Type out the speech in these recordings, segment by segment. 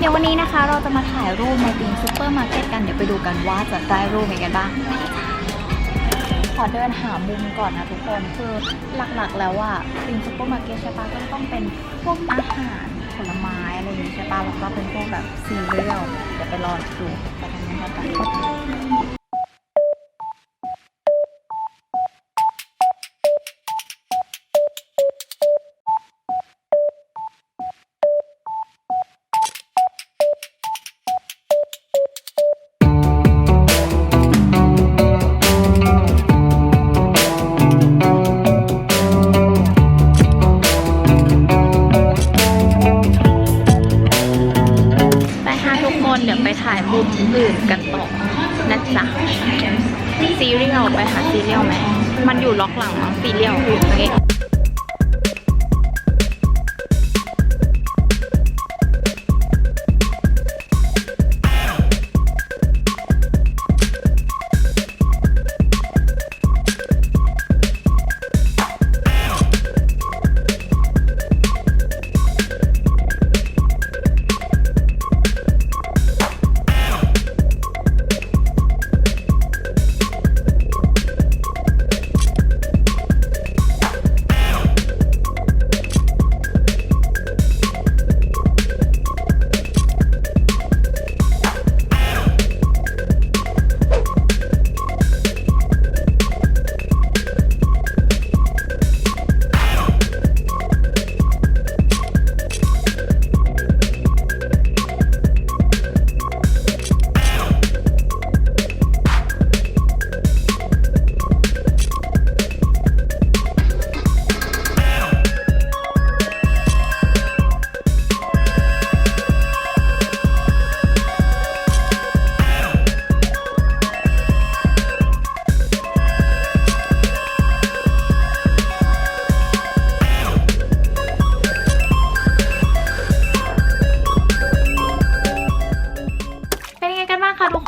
เดี๋ยววันนี้นะคะเราจะมาถ่ายรูปในตีมซูเปอร์มาร์เก็ตกัน เดี๋ยวไปดูกันว่าจะได้รูปยังไงกันบ้างขอเดินหามุมก่อนนะทุกคนคือหลักๆแล้วว่าธีมซูเปอร์มาร์เก็ตใช่ปะก็ต้องเป็นพวกอาหารผลไม้อะไรอย่างนี้ใช่ปะแล้วก็เป็นพวกแบบซีเรียลเดี๋ยวไปรอดูไปทางนั้นกัน จ๊ะซีเรียลไปหาซีเรียลไหม มันอยู่ล็อกหลังมั้งซีเรียลโอเค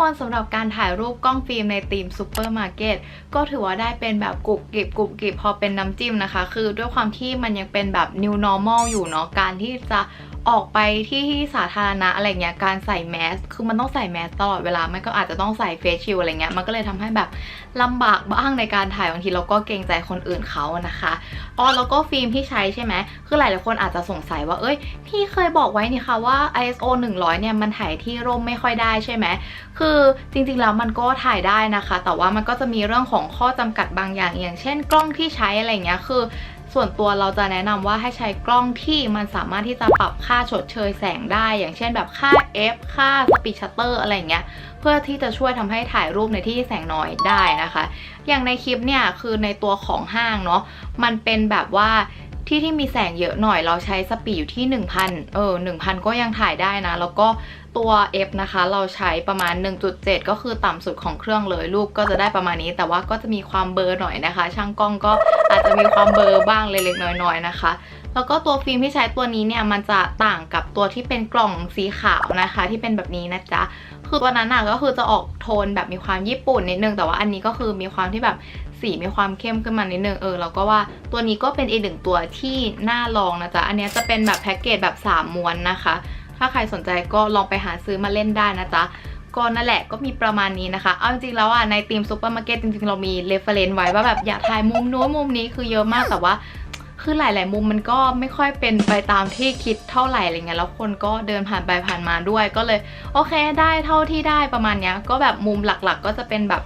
คนสำหรับการถ่ายรูปกล้องฟิล์มในธีมซูเปอร์มาร์เก็ตก็ถือว่าได้เป็นแบบกรุบกริบกรุบกริบพอเป็นน้ำจิ้มนะคะ คือด้วยความที่มันยังเป็นแบบ new normal อยู่เนาะการที่จะออกไปที่ที่สาธารณะอะไรเงี้ยการใส่แมสคือมันต้องใส่แมสตลอดเวลาไม่ก็อาจจะต้องใส่เฟซชิลอะไรเงี้ยมันก็เลยทำให้แบบลำบากบ้างในการถ่ายบางทีเราก็เกรงใจคนอื่นเขานะคะอ๋อแล้วก็ฟิล์มที่ใช้ใช่ไหมคือหลายๆคนอาจจะสงสัยว่าเอ้ยพี่เคยบอกไว้นี่ค่ะว่า ISO 100 เนี่ยมันถ่ายที่ร่มไม่ค่อยได้ใช่ไหมคือจริงๆแล้วมันก็ถ่ายได้นะคะ แต่ว่ามันก็จะมีเรื่องของข้อจำกัดบางอย่างอย่างเช่น กล้องที่ใช้อะไรเงี้ยคือ ส่วนตัวเราจะแนะนำว่าให้ใช้กล้องที่มันสามารถที่จะปรับค่าชดเชยแสงได้ อย่างเช่นแบบค่า f ค่า speed shutter อะไรเงี้ยเพื่อที่จะช่วยทำให้ถ่ายรูปในที่แสงน้อยได้นะคะ อย่างในคลิปเนี่ยคือในตัวของห้างเนาะมันเป็นแบบว่า ที่ที่มีแสงเยอะหน่อยเราใช้สปีดอยู่ที่ 1,000 เออ 1,000 ก็ยังถ่ายได้นะ แล้วก็ตัว F นะคะ เราใช้ประมาณ 1.7 ก็คือต่ำสุดของเครื่องเลยรูปก็จะได้ประมาณนี้ แต่ว่าก็จะมีความเบลอร์หน่อยนะคะ ช่างกล้องก็อาจจะมีความเบลอร์บ้างเล็กๆน้อยๆนะคะแล้วก็ตัวฟิล์มที่ใช้ตัวนี้เนี่ยมันจะต่างกับตัวที่เป็นกล่องสีขาวนะคะ ที่เป็นแบบนี้นะจ๊ะคือตัวนั้นน่ะก็คือจะออกโทนแบบมีความญี่ปุ่นนิดนึงแต่ว่าอันนี้ก็คือมีความที่แบบ สีมีความเข้มขึ้นมานิดนึงเออเราก็ว่าตัวนี้ก็เป็นอีกหนึ่งตัวที่น่าลองนะจ๊ะอันนี้จะเป็นแบบแพ็กเกจแบบ3ม้วนนะคะ ถ้าใครสนใจก็ลองไปหาซื้อมาเล่นได้นะจ๊ะก็นั่นแหละก็มีประมาณนี้นะคะ เอาจริงๆแล้วอะในทีมซูเปอร์มาร์เก็ตจริงๆ เรามีเรฟเฟรนซ์ไว้ว่าแบบอยากถ่ายมุมนู้นมุมนี้คือเยอะมากแต่ว่า คือหลาย ๆ มุมมันก็ไม่ค่อยเป็นไปตามที่คิดเท่าไหร่อะไรเงี้ยแล้วคนก็เดินผ่านไปผ่านมาด้วยก็เลย โอเคได้เท่าที่ได้ประมาณเนี้ย ก็แบบมุมหลักๆ ก็จะเป็นแบบ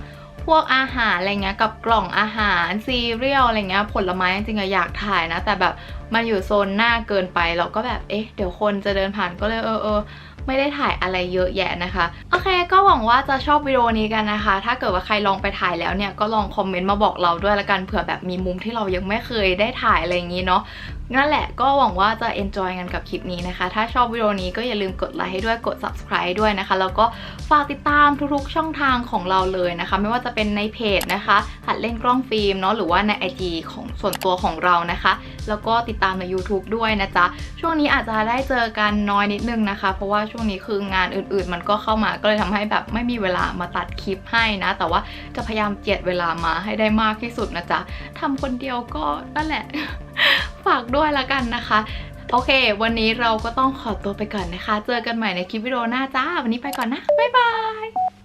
พวกอาหารอะไรเงี้ยกับกล่องอาหารซีเรียลอะไรเงี้ยผลไม้จริงๆอะอยากถ่ายนะ แต่แบบมันอยู่โซนหน้าเกินไปเราก็แบบเอ๊ะเดี๋ยวคนจะเดินผ่านก็เลยเออเออไม่ได้ถ่ายอะไรเยอะแยะนะคะ โอเค ก็หวังว่าจะชอบวิดีโอนี้กันนะคะ ถ้าเกิดว่าใครลองไปถ่ายแล้วเนี่ย ก็ลองคอมเมนต์มาบอกเราด้วยละกันเผื่อแบบมีมุมที่เรายังไม่เคยได้ถ่ายอะไรอย่างนี้เนาะนั่นแหละก็หวังว่าจะ enjoy กันกับคลิปนี้นะคะ ถ้าชอบวิดีโอนี้ก็อย่าลืมกดไลค์ให้ด้วยกด subscribe ด้วยนะคะ แล้วก็ฝากติดตามทุกๆช่องทางของเราเลยนะคะ ไม่ว่าจะเป็นในเพจนะคะ หัดเล่นกล้องฟิล์มเนาะหรือว่าใน IG ของส่วนตัวของเรานะคะ แล้วก็ติดตามใน YouTube ด้วยนะจ๊ะ ช่วงนี้อาจจะได้เจอกันน้อยนิดนึงนะคะ เพราะว่าช่วงนี้คืองานอื่นๆ มันก็เข้ามาก็เลยทำให้แบบไม่มีเวลามาตัดคลิปให้นะ แต่ว่าจะพยายามเจียดเวลามาให้ได้มากที่สุดนะจ๊ะทำคนเดียวก็นั่นแหละ ฝากด้วยละกันนะคะโอเค วันนี้เราก็ต้องขอตัวไปก่อนนะคะ เจอกันใหม่ในคลิปวิดีโอหน้าจ้า วันนี้ไปก่อนนะ บ๊ายบาย